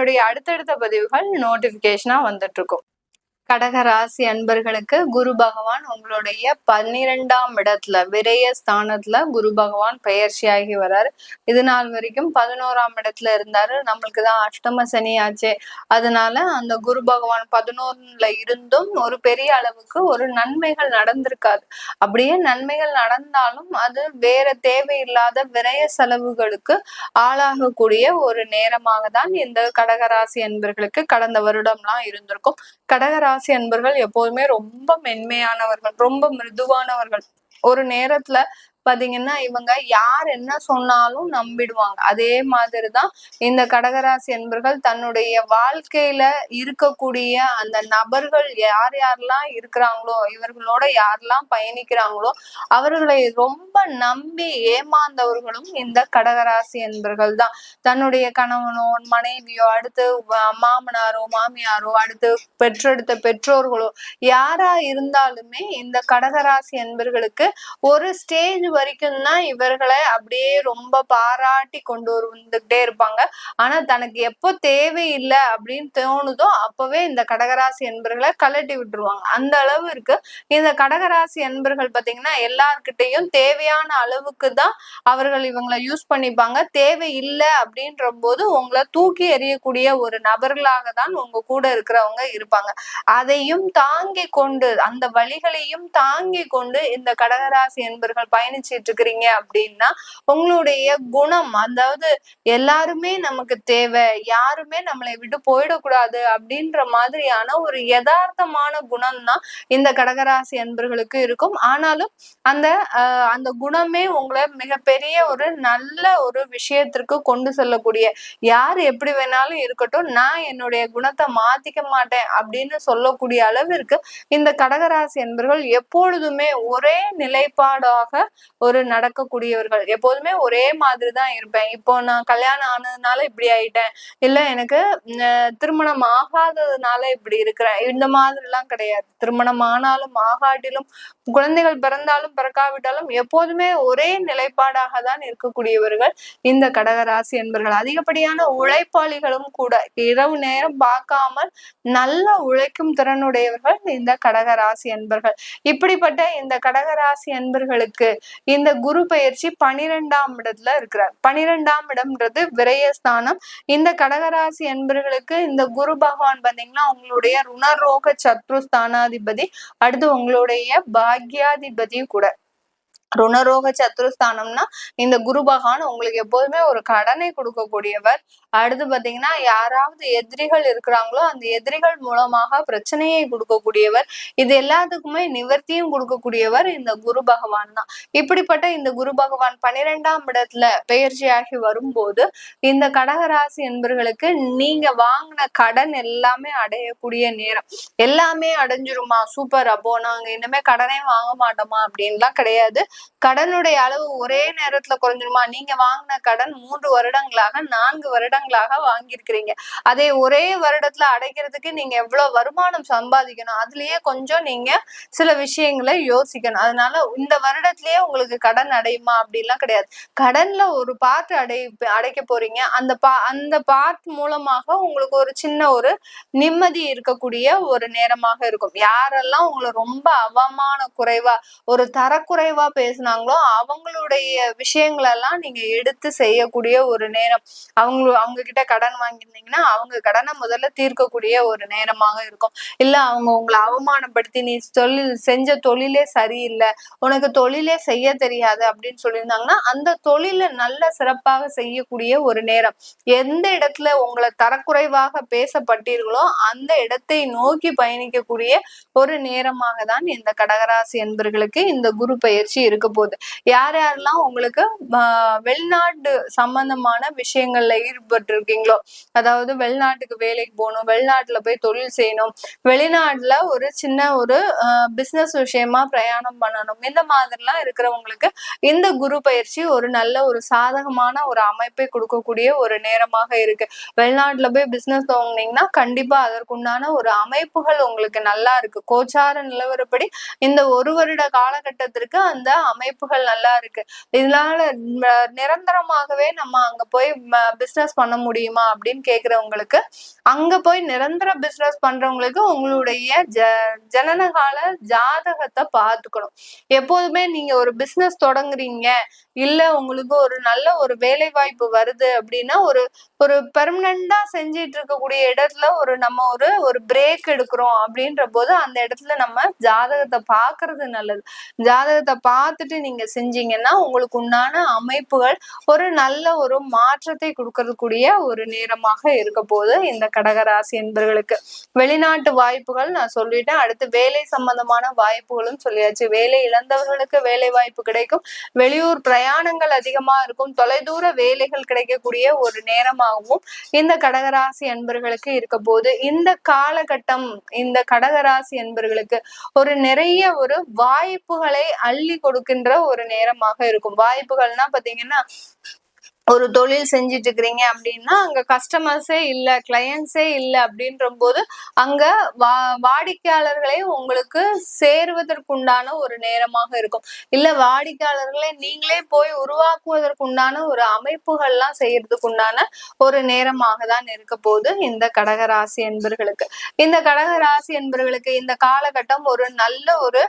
என்னுடைய அடுத்தடுத்த பதிவுகள் நோட்டிபிகேஷனா வந்துட்டு இருக்கும் கடக ராசி அன்பர்களுக்கு குரு பகவான் உங்களுடைய பன்னிரெண்டாம் இடத்துல விரய ஸ்தானத்துல குரு பகவான் பயிற்சியாகி வர்றாரு இது நாள் வரைக்கும் பதினோராம் இடத்துல இருந்தாரு. நம்மளுக்கு தான் அஷ்டம சனி ஆச்சே. அதனால அந்த குரு பகவான் பதினோருல இருந்தும் ஒரு பெரிய அளவுக்கு ஒரு நன்மைகள் நடந்திருக்காது. அப்படியே நன்மைகள் நடந்தாலும் அது வேற தேவையில்லாத விரய செலவுகளுக்கு ஆளாகக்கூடிய ஒரு நேரமாக தான் இந்த கடகராசி அன்பர்களுக்கு கடந்த வருடம்லாம் இருந்திருக்கும். கடகராசி அன்பர்கள் எப்போதுமே ரொம்ப மென்மையானவர்கள் ரொம்ப மிருதுவானவர்கள். ஒரு நேரத்துல பாத்தீங்கன்னா இவங்க யார் என்ன சொன்னாலும் நம்பிடுவாங்க. அதே மாதிரிதான் இந்த கடகராசி என்பர்கள் தன்னுடைய வாழ்க்கையில இருக்கக்கூடிய அந்த நபர்கள் யார் யாரெல்லாம் இருக்கிறாங்களோ இவர்களோட யாரெல்லாம் பயணிக்கிறாங்களோ அவர்களை ரொம்ப நம்பி ஏமாந்தவர்களும் இந்த கடகராசி என்பர்கள் தான் தன்னுடைய கணவனோ மனைவியோ அடுத்து மாமனாரோ மாமியாரோ அடுத்து பெற்றெடுத்த பெற்றோர்களோ யாரா இருந்தாலுமே இந்த கடகராசி என்பர்களுக்கு ஒரு ஸ்டேஜ் வரைக்கும் தான் இவர்களை அப்படியே ரொம்ப பாராட்டி கொண்டு வந்துகிட்டே இருப்பாங்க. ஆனா தனக்கு எப்போ தேவையில்லை அப்படின்னு தோணுதோ அப்பவே இந்த கடகராசி என்பர்களை கலட்டி விட்டுருவாங்க. அந்த அளவு இருக்கு. இந்த கடகராசி என்பர்கள் பாத்தீங்கன்னா எல்லார்கிட்டையும் தேவையான அளவுக்கு தான் அவர்கள் இவங்களை யூஸ் பண்ணிப்பாங்க. தேவை இல்லை அப்படின்ற போது உங்களை தூக்கி எறியக்கூடிய ஒரு நபர்களாக தான் உங்க கூட இருக்கிறவங்க இருப்பாங்க. அதையும் தாங்கி கொண்டு அந்த வழிகளையும் தாங்கி கொண்டு இந்த கடகராசி என்பர்கள் பயணி பயணிச்சிட்டு இருக்கிறீங்க அப்படின்னா உங்களுடைய குணம் அதாவது எல்லாருமே நமக்கு தேவை யாருமே நம்மளை விட்டு போயிடக்கூடாது அப்படின்ற மாதிரியான ஒரு யதார்த்தமான குணம் தான் இந்த கடகராசி அன்பர்களுக்கு இருக்கும். ஆனாலும் அந்த அந்த குணமே உங்களை மிகப்பெரிய ஒரு நல்ல ஒரு விஷயத்திற்கு கொண்டு செல்லக்கூடிய யார் எப்படி வேணாலும் இருக்கட்டும் நான் என்னுடைய குணத்தை மாத்திக்க மாட்டேன் அப்படின்னு சொல்லக்கூடிய அளவிற்கு இந்த கடகராசி என்பர்கள் எப்பொழுதுமே ஒரே நிலைப்பாடாக ஒரு நடக்கக்கூடியவர்கள். எப்போதுமே ஒரே மாதிரி தான் இருப்பேன். இப்போ நான் கல்யாணம் ஆனதுனால இப்படி ஆயிட்டேன். இல்ல எனக்கு திருமணம் ஆகாததுனால இப்படி இருக்கிறேன். இந்த மாதிரி எல்லாம் கிடையாது. திருமணம் ஆனாலும் ஆகாட்டிலும் குழந்தைகள் பிறந்தாலும் பிறக்காவிட்டாலும் எப்போதுமே ஒரே நிலைப்பாடாக தான் இருக்கக்கூடியவர்கள் இந்த கடகராசி என்பர்கள். அதிகப்படியான உழைப்பாளிகளும் கூட இரவு நேரம் பார்க்காமல் நல்ல உழைக்கும் திறனுடையவர்கள் இந்த கடகராசி என்பர்கள். இப்படிப்பட்ட இந்த கடகராசி என்பர்களுக்கு இந்த குரு பயிற்சி பனிரெண்டாம் இடத்துல இருக்கிறார். பனிரெண்டாம் இடம்ன்றது விரயஸ்தானம் இந்த கடகராசி என்பர்களுக்கு இந்த குரு பகவான் பாத்தீங்கன்னா உங்களுடைய ருணரோக சத்ருஸ்தானாதிபதி அடுத்து உங்களுடைய பாக்யாதிபதியும் கூட. ருணரோக சத்துருஸ்தானம்னா இந்த குரு பகவான் உங்களுக்கு எப்போதுமே ஒரு கடனை கொடுக்கக்கூடியவர். அடுத்து பாத்தீங்கன்னா யாராவது எதிரிகள் இருக்கிறாங்களோ அந்த எதிரிகள் மூலமாக பிரச்சனையை கொடுக்கக்கூடியவர். இது எல்லாத்துக்குமே நிவர்த்தியும் கொடுக்கக்கூடியவர் இந்த குரு பகவான் தான். இப்படிப்பட்ட இந்த குரு பகவான் பனிரெண்டாம் இடத்துல பெயர்ச்சியாகி வரும்போது இந்த கடகராசி என்பர்களுக்கு நீங்க வாங்கின கடன் எல்லாமே அடையக்கூடிய நேரம். எல்லாமே அடைஞ்சிருமா? சூப்பர். அப்போ நாங்க இனிமே கடனே வாங்க மாட்டோமா? அப்படின்லாம் கிடையாது. கடனுடைய அளவு ஒரே நேரத்துல குறைஞ்சிருமா? நீங்க வாங்கின கடன் மூன்று வருடங்களாக நான்கு வருடங்களாக வாங்கியிருக்கிறீங்க. அதே ஒரே வருடத்துல அடைக்கிறதுக்கு நீங்க எவ்வளவு வருமானம் சம்பாதிக்கணும்? அதுலயே கொஞ்சம் நீங்க சில விஷயங்களை யோசிக்கணும். அதனால இந்த வருடத்திலேயே உங்களுக்கு கடன் அடையுமா? அப்படின்லாம் கிடையாது. கடன்ல ஒரு பார்ட் அடை அடைக்க போறீங்க. அந்த பா அந்த பார்ட் மூலமாக உங்களுக்கு ஒரு சின்ன ஒரு நிம்மதி இருக்கக்கூடிய ஒரு நேரமாக இருக்கும். யாரெல்லாம் உங்களை ரொம்ப அவமான குறைவா ஒரு தரக்குறைவா பே பேசுனாங்களோ அவங்களுடைய விஷயங்களெல்லாம் நீங்க எடுத்து செய்யக்கூடிய ஒரு நேரம். அவங்க அவங்க கிட்ட கடன் வாங்கியிருந்தீங்கன்னா அவங்க கடனை முதல்ல தீர்க்கக்கூடிய ஒரு நேரமாக இருக்கும். இல்ல அவங்க உங்களை அவமானப்படுத்தி நீ தொழில் செஞ்ச தொழிலே சரியில்லை உனக்கு தொழிலே செய்ய தெரியாது அப்படின்னு சொல்லியிருந்தாங்கன்னா அந்த தொழிலை நல்ல சிறப்பாக செய்யக்கூடிய ஒரு நேரம். எந்த இடத்துல உங்களை தரக்குறைவாக பேசப்பட்டீர்களோ அந்த இடத்தை நோக்கி பயணிக்கக்கூடிய ஒரு நேரமாக தான் இந்த கடகராசி என்பர்களுக்கு இந்த குரு பயிற்சி இருக்கு. போகுது யார் யாரெல்லாம் உங்களுக்கு வெளிநாட்டு சம்பந்தமான விஷயங்கள்ல ஈடுபட்டு இருக்கீங்களோ அதாவது வெளிநாட்டுக்கு வேலைக்கு போகணும் வெளிநாட்டுல போய் தொழில் செய்யணும் வெளிநாட்டுல ஒரு சின்ன ஒரு பிசினஸ் விஷயமா பிரயாணம் பண்ணணும் இந்த மாதிரிலாம் இருக்கிறவங்களுக்கு இந்த குரு பயிற்சி ஒரு நல்ல ஒரு சாதகமான ஒரு அமைப்பை கொடுக்கக்கூடிய ஒரு நேரமாக இருக்கு. வெளிநாட்டுல போய் பிசினஸ் துவங்கினீங்கன்னா கண்டிப்பா அதற்குண்டான ஒரு அமைப்புகள் உங்களுக்கு நல்லா இருக்கு. கோச்சார நிலவரப்படி இந்த ஒரு வருட காலகட்டத்திற்கு அந்த அமைப்புகள் நல்லா இருக்கு. இதனால நிரந்தரமாகவே நம்ம அங்க போய் பிசினஸ் பண்ண முடியுமா அப்படின்னு கேக்குறவங்களுக்கு அங்க போய் நிரந்தர பிசினஸ் பண்றவங்களுக்கு உங்களுடைய ஜ ஜனனகால ஜாதகத்தை பார்த்துக்கணும். எப்போதுமே நீங்க ஒரு பிசினஸ் தொடங்குறீங்க இல்ல உங்களுக்கு ஒரு நல்ல ஒரு வேலை வாய்ப்பு வருது அப்படின்னா ஒரு ஒரு பெர்மனண்டா செஞ்சிட்டு இருக்கக்கூடிய இடத்துல ஒரு நம்ம ஒரு ஒரு பிரேக் எடுக்கிறோம் அப்படின்ற போது அந்த இடத்துல நம்ம ஜாதகத்தை பாக்குறது நல்லது. ஜாதகத்தை பார்த்து பார்த்துட்டு நீங்க செஞ்சீங்கன்னா உங்களுக்கு உண்டான அமைப்புகள் ஒரு நல்ல ஒரு மாற்றத்தை கொடுக்கறதுக்கூடிய ஒரு நேரமாக இருக்க போது இந்த கடகராசி என்பர்களுக்கு. வெளிநாட்டு வாய்ப்புகள் நான் சொல்லிட்டேன். அடுத்து வேலை சம்பந்தமான வாய்ப்புகளும் சொல்லியாச்சு. வேலை இழந்தவர்களுக்கு வேலை வாய்ப்பு கிடைக்கும். வெளியூர் பிரயாணங்கள் அதிகமா இருக்கும். தொலைதூர வேலைகள் கிடைக்கக்கூடிய ஒரு நேரமாகவும் இந்த கடகராசி என்பர்களுக்கு இருக்க போது இந்த காலகட்டம் இந்த கடகராசி என்பர்களுக்கு ஒரு நிறைய ஒரு வாய்ப்புகளை அள்ளி கொடுக்க இருக்கின்ற ஒரு நேரமாக இருக்கும். வாய்ப்புகள்னா பாத்தீங்கன்னா ஒரு தொழில் செஞ்சுட்டு இருக்கிறீங்க அப்படின்னா அங்க கஸ்டமர்ஸே இல்ல கிளையன்ஸே இல்ல அப்படின்ற போது அங்க வா வாடிக்கையாளர்களே உங்களுக்கு சேருவதற்குண்டான ஒரு நேரமாக இருக்கும். இல்ல வாடிக்கையாளர்களை நீங்களே போய் உருவாக்குவதற்குண்டான ஒரு அமைப்புகள்லாம் செய்யறதுக்குண்டான ஒரு நேரமாக தான் இருக்க போது இந்த கடகராசி என்பர்களுக்கு. இந்த கடகராசி என்பர்களுக்கு இந்த காலகட்டம் ஒரு நல்ல ஒரு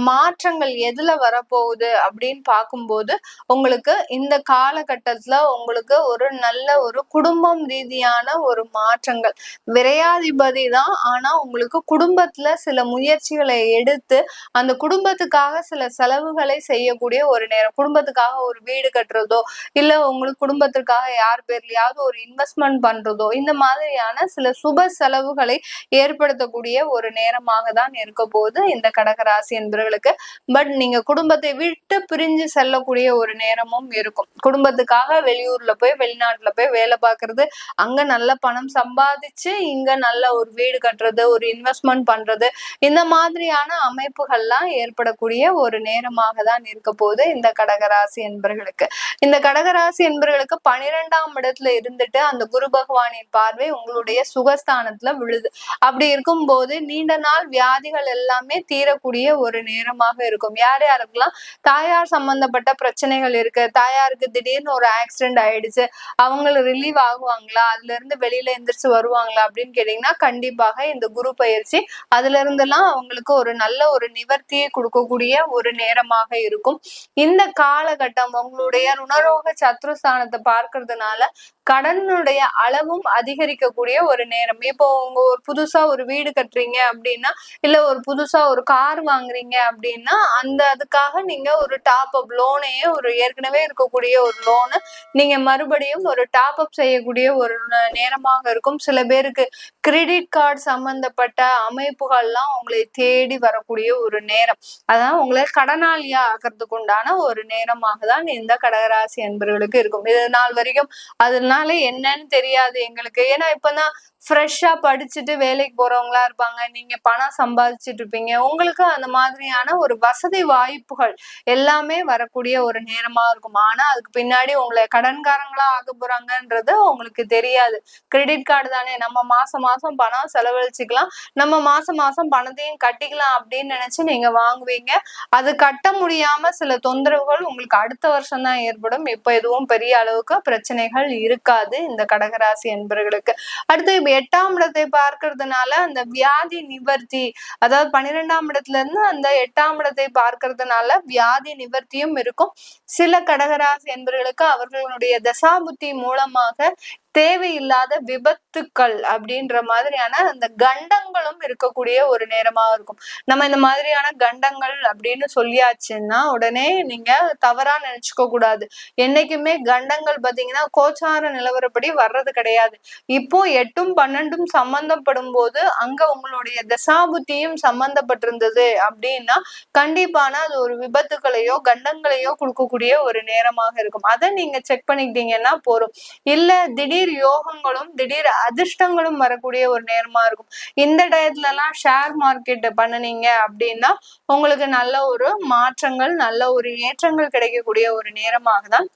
மாற்றங்கள் எதுல வரப்போகுது அப்படின்னு பார்க்கும்போது உங்களுக்கு இந்த காலகட்டத்துல உங்களுக்கு ஒரு நல்ல ஒரு குடும்பம் ரீதியான ஒரு மாற்றங்கள். விரையாதிபதி தான் ஆனா உங்களுக்கு குடும்பத்துல சில முயற்சிகளை எடுத்து அந்த குடும்பத்துக்காக சில செலவுகளை செய்யக்கூடிய ஒரு நேரம். குடும்பத்துக்காக ஒரு வீடு கட்டுறதோ இல்ல உங்களுக்கு குடும்பத்திற்காக யார் பேர்லயாவது ஒரு இன்வெஸ்ட்மெண்ட் பண்றதோ இந்த மாதிரியான சில சுப செலவுகளை ஏற்படுத்தக்கூடிய ஒரு நேரமாக தான் இருக்க போகுது இந்த கடகராசி என்பவர்களுக்கு பட் நீங்க குடும்பத்தை விட்டு பிரிஞ்சு செல்லக்கூடிய ஒரு நேரமும் இருக்கும். குடும்பத்துக்காக வெளியூர்ல போய் வெளிநாட்டுல போய் வேலை பார்க்கறது அங்க நல்ல பணம் சம்பாதிச்சு இங்க நல்ல ஒரு வீடு கட்டுறது ஒரு இன்வெஸ்ட்மெண்ட் பண்றது இந்த மாதிரியான அமைப்புகள்லாம் ஏற்படக்கூடிய ஒரு நேரமாக தான் இருக்க போது இந்த கடகராசி என்பர்களுக்கு இந்த கடகராசி என்பர்களுக்கு பனிரெண்டாம் இடத்துல இருந்துட்டு அந்த குரு பகவானின் பார்வை உங்களுடைய சுகஸ்தானத்துல விழுது. அப்படி இருக்கும் போது நீண்ட நாள் வியாதிகள் எல்லாமே தீரக்கூடிய ஒரு நேரமாக இருக்கும். யார் யாருக்கெல்லாம் தாயார் சம்பந்தப்பட்ட பிரச்சனைகள் இருக்கு தாயாருக்கு திடீர்னு ஒரு ஆக்சிடென்ட் ஆயிடுச்சு அவங்க ரிலீவ் ஆகுவாங்களா அதுல இருந்து வெளியில எந்திரிச்சு வருவாங்களா அப்படின்னு கேட்டீங்கன்னா கண்டிப்பாக இந்த குரு பயிற்சி அதுல இருந்தெல்லாம் அவங்களுக்கு ஒரு நல்ல ஒரு நிவர்த்தியை கொடுக்கக்கூடிய ஒரு நேரமாக இருக்கும். இந்த காலகட்டம் உங்களுடைய ருணரோக சத்ருஸ்தானத்தை பார்க்கறதுனால கடனுடைய அளவும் அதிகரிக்கக்கூடிய ஒரு நேரம். இப்போ உங்க ஒரு புதுசா ஒரு வீடு கட்டுறீங்க அப்படின்னா இல்ல ஒரு புதுசா ஒரு கார் வாங்குறீங்க அப்படின்னா அந்த அதுக்காக நீங்க ஒரு டாப் அப் லோனையே ஒரு ஏற்கனவே இருக்கக்கூடிய ஒரு லோனு நீங்க மறுபடியும் ஒரு டாப் அப் செய்யக்கூடிய ஒரு நேரமாக இருக்கும். சில பேருக்கு கிரெடிட் கார்டு சம்பந்தப்பட்ட அமைப்புகள்லாம் உங்களை தேடி வரக்கூடிய ஒரு நேரம். அதான் உங்களை கடனாளியா ஆக்கிறதுக்கு உண்டான ஒரு நேரமாக தான் இந்த கடகராசி என்பவர்களுக்கு இருக்கும். இது நாள் வரைக்கும் அதனால அதனால என்னன்னு தெரியாது எங்களுக்கு. ஏன்னா இப்பதான் ஃப்ரெஷ்ஷா படிச்சுட்டு வேலைக்கு போறவங்களா இருப்பாங்க. நீங்க பணம் சம்பாதிச்சுட்டு இருப்பீங்க. உங்களுக்கு அந்த மாதிரியான ஒரு வசதி வாய்ப்புகள் எல்லாமே வரக்கூடிய ஒரு நேரமா இருக்கும். ஆனா அதுக்கு பின்னாடி உங்களை கடன்காரங்களா ஆக போறாங்கன்றது உங்களுக்கு தெரியாது. கிரெடிட் கார்டு தானே. நம்ம மாசம் மாசம் பணம் செலவழிச்சுக்கலாம். நம்ம மாசம் மாசம் பணத்தையும் கட்டிக்கலாம் அப்படின்னு நினைச்சு நீங்க வாங்குவீங்க. அது கட்ட முடியாம சில தொந்தரவுகள் உங்களுக்கு அடுத்த வருஷம் தான் ஏற்படும். இப்ப எதுவும் பெரிய அளவுக்கு பிரச்சனைகள் இருக்காது இந்த கடகராசி என்பர்களுக்கு அடுத்து எட்டாம் இடத்தை பார்க்கறதுனால அந்த வியாதி நிவர்த்தி அதாவது பன்னிரெண்டாம் இடத்துல இருந்து அந்த எட்டாம் இடத்தை பார்க்கறதுனால வியாதி நிவர்த்தியும் இருக்கும். சில கடகராசி என்பவர்களுக்கு அவர்களுடைய தசாபுத்தி மூலமாக தேவையில்லாத விபத்துக்கள் அப்படின்ற மாதிரியான அந்த கண்டங்களும் இருக்கக்கூடிய ஒரு நேரமாக இருக்கும். நம்ம இந்த மாதிரியான கண்டங்கள் அப்படின்னு சொல்லியாச்சுன்னா உடனே நீங்க தவறா நினைச்சுக்க கூடாது. என்னைக்குமே கண்டங்கள் பாத்தீங்கன்னா கோச்சார நிலவரப்படி வர்றது கிடையாது. இப்போ எட்டும் பன்னெண்டும் சம்பந்தப்படும் போது அங்க உங்களுடைய தசாபுத்தியும் சம்பந்தப்பட்டிருந்தது அப்படின்னா கண்டிப்பான அது ஒரு விபத்துக்களையோ கண்டங்களையோ கொடுக்கக்கூடிய ஒரு நேரமாக இருக்கும். அதை நீங்க செக் பண்ணிக்கிட்டீங்கன்னா போறோம் இல்ல திடீர் திடீர் யோகங்களும் திடீர் அதிர்ஷ்டங்களும் வரக்கூடிய ஒரு நேரமா இருக்கும். இந்த டயத்துல எல்லாம் ஷேர் மார்க்கெட் பண்ணுனீங்க அப்படின்னா உங்களுக்கு நல்ல ஒரு மாற்றங்கள் நல்ல ஒரு ஏற்றங்கள் கிடைக்கக்கூடிய ஒரு நேரமாக தான்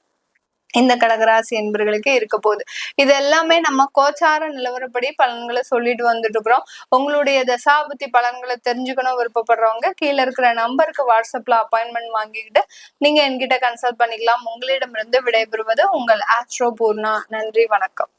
இந்த கடகராசி என்பர்களுக்கு இருக்க போகுது. இது எல்லாமே நம்ம கோச்சார நிலவரப்படி பலன்களை சொல்லிட்டு வந்துட்டு இருக்கிறோம் உங்களுடைய தசாபுத்தி பலன்களை தெரிஞ்சுக்கணும் விருப்பப்படுறவங்க கீழே இருக்கிற நம்பருக்கு வாட்ஸ்அப்ல அப்பாயின்மெண்ட் வாங்கிக்கிட்டு நீங்க என்கிட்ட கன்சல்ட் பண்ணிக்கலாம். உங்களிடமிருந்து விடைபெறுவது உங்கள் ஆஸ்ட்ரோ பூர்ணா. நன்றி வணக்கம்.